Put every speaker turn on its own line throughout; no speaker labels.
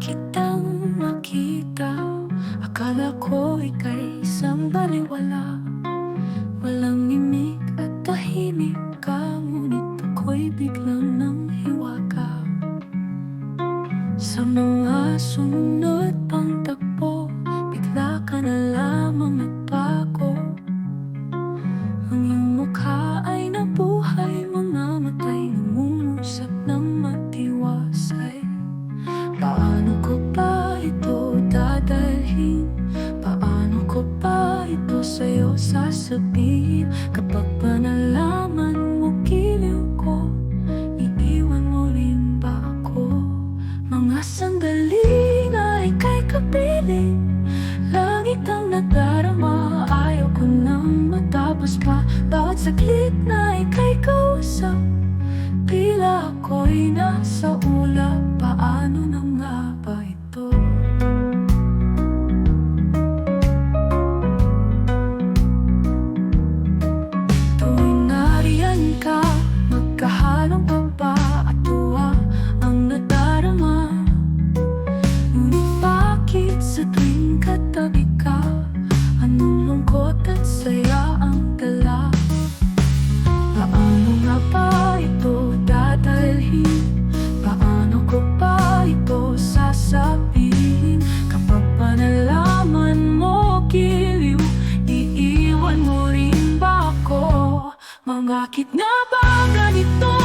kitang nakita Akala ko ika'y isang baliwala. Walang mimik at tahimik ka Ngunit ako'y biglang sasabihin Kapag pa nalaman mo giliw ko Iiwan mo rin ba ako? Mga sandali na ika'y kapiling Langit ang nadarama Ayaw ko nang matapos pa Bawat saglit na ika'y kausap Tila ako'y nasa ulap Paano na Mangakit na ba ganito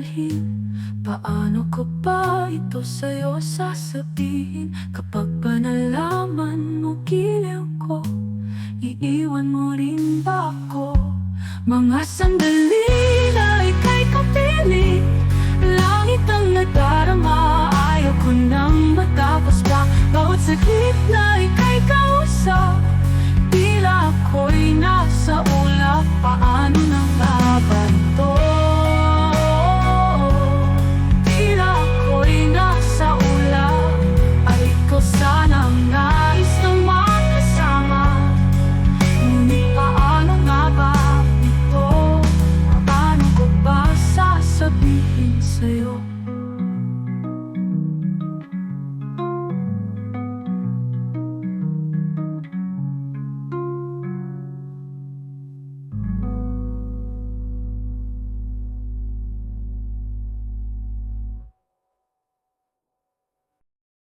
dadalhin? Paano ko ba ito sa'yo sasabihin? Kapag ba nalaman sa'yo.